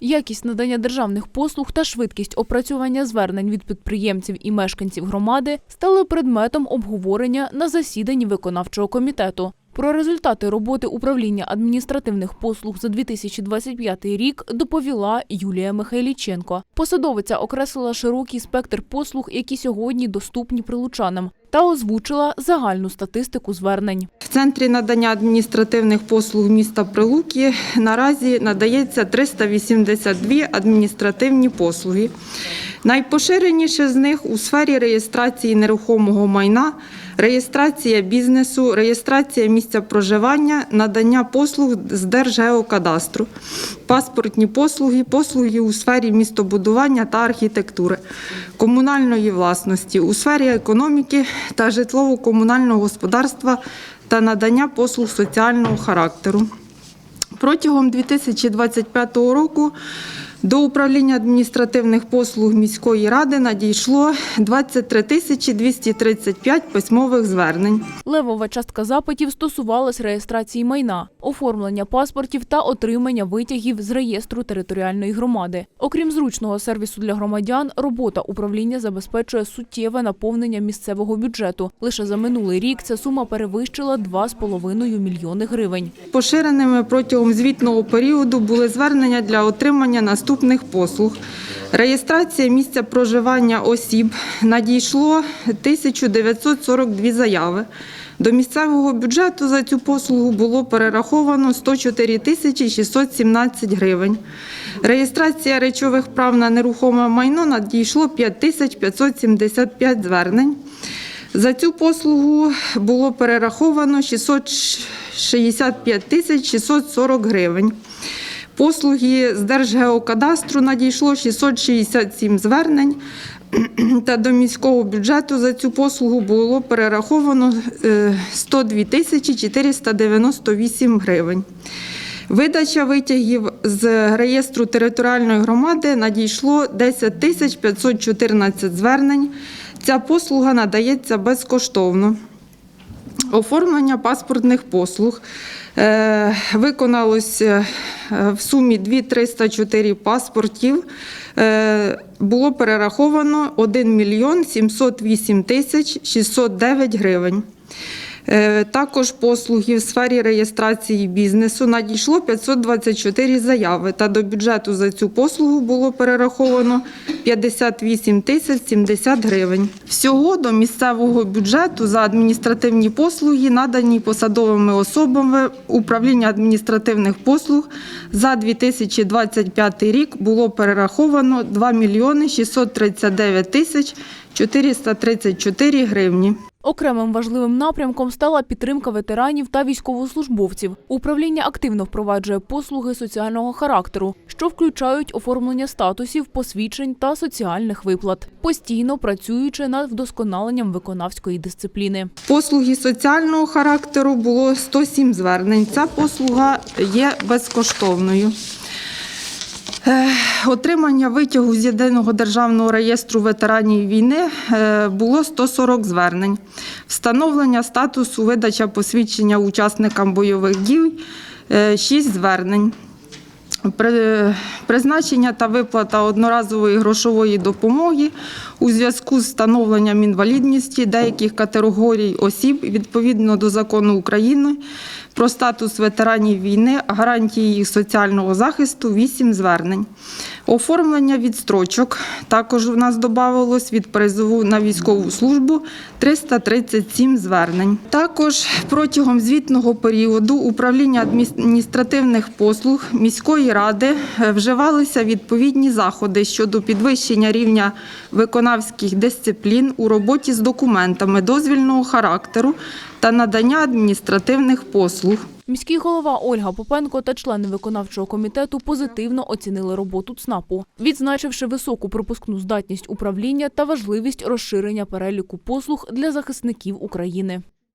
Якість надання державних послуг та швидкість опрацювання звернень від підприємців і мешканців громади стали предметом обговорення на засіданні виконавчого комітету. Про результати роботи управління адміністративних послуг за 2025 рік доповіла Юлія Михайліченко. Посадовиця окреслила широкий спектр послуг, які сьогодні доступні прилучанам, та озвучила загальну статистику звернень. В центрі надання адміністративних послуг міста Прилуки наразі надається 382 адміністративні послуги. Найпоширеніше з них у сфері реєстрації нерухомого майна, реєстрація бізнесу, реєстрація місця проживання, надання послуг з Держгеокадастру, паспортні послуги, послуги у сфері містобудування та архітектури, комунальної власності, у сфері економіки та житлово-комунального господарства та надання послуг соціального характеру. Протягом 2025 року до управління адміністративних послуг міської ради надійшло 23 тисячі 235 письмових звернень. Левова частка запитів стосувалась реєстрації майна, оформлення паспортів та отримання витягів з реєстру територіальної громади. Окрім зручного сервісу для громадян, робота управління забезпечує суттєве наповнення місцевого бюджету. Лише за минулий рік ця сума перевищила 2,5 мільйони гривень. Поширеними протягом звітного періоду були звернення для отримання наступних послуг. Реєстрація місця проживання осіб надійшло 1942 заяви. До місцевого бюджету за цю послугу було перераховано 104 тисячі 617 гривень. Реєстрація речових прав на нерухоме майно надійшло 5 тисяч 575 звернень. За цю послугу було перераховано 665 тисяч 640 гривень. Послуги з Держгеокадастру надійшло 667 звернень, та до міського бюджету за цю послугу було перераховано е, 102 тисячі 498 гривень. Видача витягів з реєстру територіальної громади надійшло 10 тисяч 514 звернень. Ця послуга надається безкоштовно. Оформлення паспортних послуг е, виконалось е, в сумі 2304 паспортів. Е, Було перераховано 1 мільйон 708 тисяч 609 гривень. Е, Також послуги в сфері реєстрації бізнесу надійшло 524 заяви, та до бюджету за цю послугу було перераховано 58 тисяч 70 гривень. Всього до місцевого бюджету за адміністративні послуги, надані посадовими особами управління адміністративних послуг за 2025 рік було перераховано 2 мільйони 639 тисяч 434 гривні. Окремим важливим напрямком стала підтримка ветеранів та військовослужбовців. Управління активно впроваджує послуги соціального характеру, що включають оформлення статусів, посвідчень та соціальних виплат, постійно працюючи над вдосконаленням виконавської дисципліни. Послуги соціального характеру було 107 звернень. Ця послуга є безкоштовною. Е, Отримання витягу з єдиного державного реєстру ветеранів війни е, було 140 звернень. Встановлення статусу видача посвідчення учасникам бойових дій 6 звернень. При- Призначення та виплата одноразової грошової допомоги у зв'язку з встановленням інвалідності деяких категорій осіб відповідно до закону України про статус ветеранів війни, гарантії їх соціального захисту 8 звернень. Оформлення відстрочок також у нас додавалось від призову на військову службу 337 звернень. Також протягом звітного періоду управління адміністративних послуг міської ради е, вживалися відповідні заходи щодо підвищення рівня виконавських дисциплін у роботі з документами дозвільного характеру та надання адміністративних послуг. Міський голова Ольга Попенко та члени виконавчого комітету позитивно оцінили роботу ЦНАПу, відзначивши високу пропускну здатність управління та важливість розширення переліку послуг для захисників України.